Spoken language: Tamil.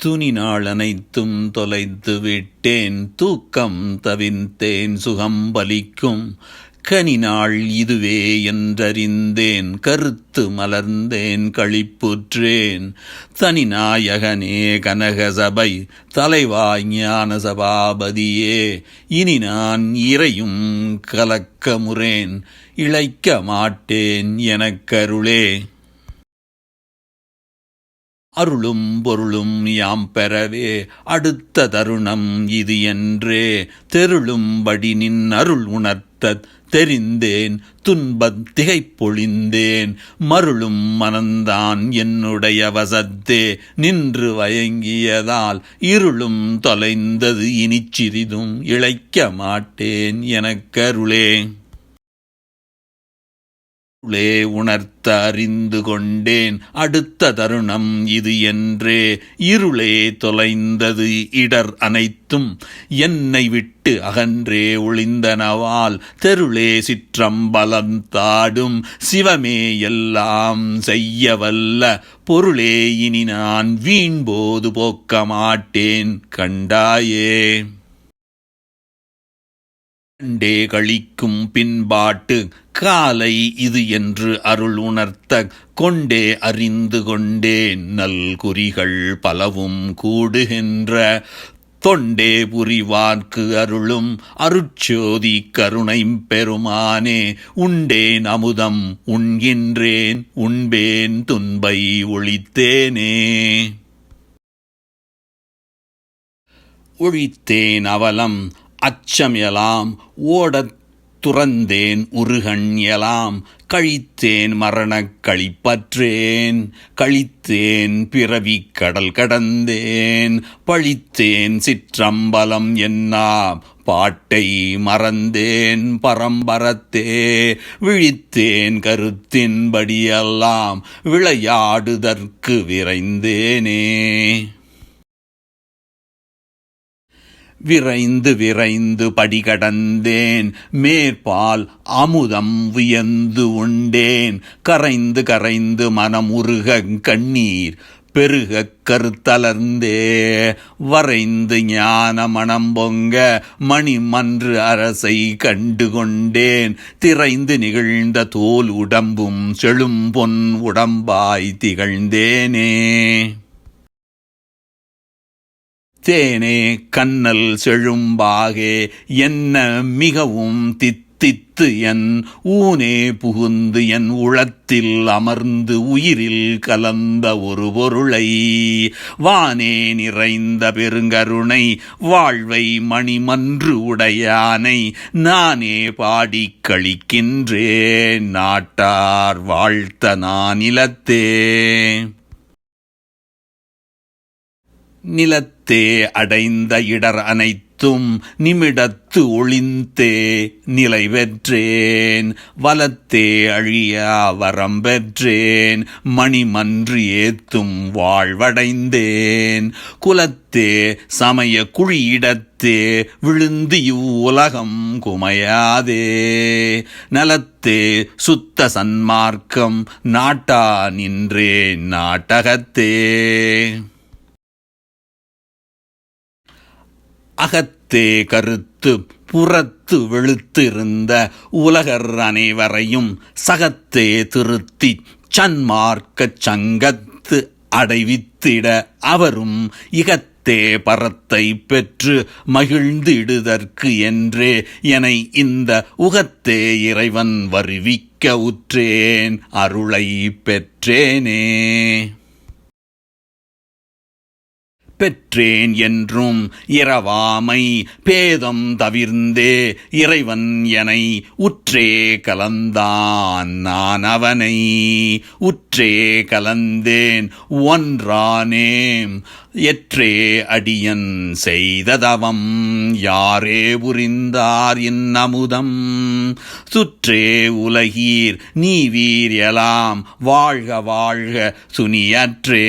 துணி நாள் அனைத்தும் தொலைத்து விட்டேன். தூக்கம் தவிர்த்தேன் சுகம் பலிக்கும். கனி நாள் இதுவே என்றறிந்தேன். கருத்து மலர்ந்தேன் களிப்புற்றேன். தனி நாயகனே கனகசபை தலைவா ஞான சபாபதியே இனி நான் இறையும் கலக்கமுறேன். இழைக்க மாட்டேன் எனக்கருளே. அருளும் பொருளும் யாம் பெறவே. அடுத்த தருணம் இது என்றே. தெருளும்படி நின் அருள் உணர்த்த தெரிந்தேன். துன்பத் திகைப்பொழிந்தேன். மருளும் மனந்தான் என்னுடைய வசத்தே. நின்று வயங்கியதால் இருளும் தொலைந்தது இனி சிறிதும் இழைக்க மாட்டேன் எனக்கருளே. உள்ளே உணர்த்த அறிந்து கொண்டேன் அடுத்த தருணம் இது என்றே இருளே தொலைந்தது இடர் அனைத்தும். என்னை விட்டு அகன்றே ஒளிந்தனவால் தெருளே சிற்றம்பலம் தாடும். சிவமே எல்லாம் செய்யவல்ல. பொருளே இனி நான் வீண்போது போக்க மாட்டேன் கண்டாயே. கண்டே கழிக்கும் பின்பாட்டு காலை இது என்று அருள் உணர்த்த கொண்டே அறிந்து கொண்டே நல் குறிகள் பலவும் கூடுகின்ற. தொண்டே புரிவார்க்கு அருளும் அருட்சோதி கருணை பெருமானே உண்டேன் அமுதம் உண்கின்றேன் உண்பேன் துன்பை ஒழித்தேனே. ஒழித்தேன் அவலம் அச்சம் எலாம் ஓடத் துறந்தேன் உருகண் எலாம் கழித்தேன் மரணக் கழிப்பற்றேன் கழித்தேன் பிறவி கடல் கடந்தேன். பழித்தேன் சிற்றம்பலம் என்னா பாட்டை மறந்தேன் பரம்பரத்தே. விழித்தேன் கருத்தின்படியெல்லாம் விளையாடுதற்கு விரைந்தேனே. விரைந்து விரைந்து படிகடந்தேன். மேற்பால் அமுதம் வியந்து உண்டேன். கரைந்து கரைந்து மனமுருக கண்ணீர் பெருக கருத்தலர்ந்தே. வரைந்து ஞான மனம் பொங்க மணிமன்று அரசை கண்டு கொண்டேன் திரைந்து நிகழ்ந்த தோல் உடம்பும் செழும் பொன் உடம்பாய் திகழ்ந்தேனே. தேனே கண்ணல் செழும்பாகே என்ன மிகவும் தித்தித்து என் ஊனே புகுந்து என் உளத்தில் அமர்ந்து உயிரில் கலந்த ஒரு பொருளை. வானே நிறைந்த பெருங்கருணை வாழ்வை மணிமன்று உடையானை நானே பாடிக் கழிக்கின்றேன் நாட்டார் வாழ்த்த நானிலத்தே நிலத்தே அடைந்த இடர் அனைத்தும் நிமிடத்து ஒளிந்தே நிலை பெற்றேன். வலத்தே அழியா வரம் பெற்றேன். மணிமன்று ஏத்தும் வாழ்வடைந்தேன். குலத்தே சமய குழியிடத்தே விழுந்து இவ்வுலகம் குமையாதே. நலத்தே சுத்த சன்மார்க்கம் நாட்டா நின்றே நாட்டகத்தே. அகத்தே கருத்து புறத்து வெளுத்திருந்த உலகர் அனைவரையும் சகத்தே திருத்தி சன்மார்க்கச் சங்கத்து அடைவித்திட அவரும் இகத்தே பரத்தை பெற்று மகிழ்ந்திடுதற்கு என்றே என்னை இந்த உகத்தே இறைவன் வருவிக்க உற்றேன் அருளை பெற்றேனே. பெற்றேன் என்றும் இரவாமை பேதம் தவிர்ந்தே இறைவன் எனை உற்றே கலந்தான். நான் அவனை உற்றே கலந்தேன் ஒன்றானேம் எற்றே அடியன் செய்ததவம். யாரே புரிந்தார் இன்னமுதம்? சுற்றே உலகீர் நீ வீர் எலாம் வாழ்க வாழ்க சுனியற்றே.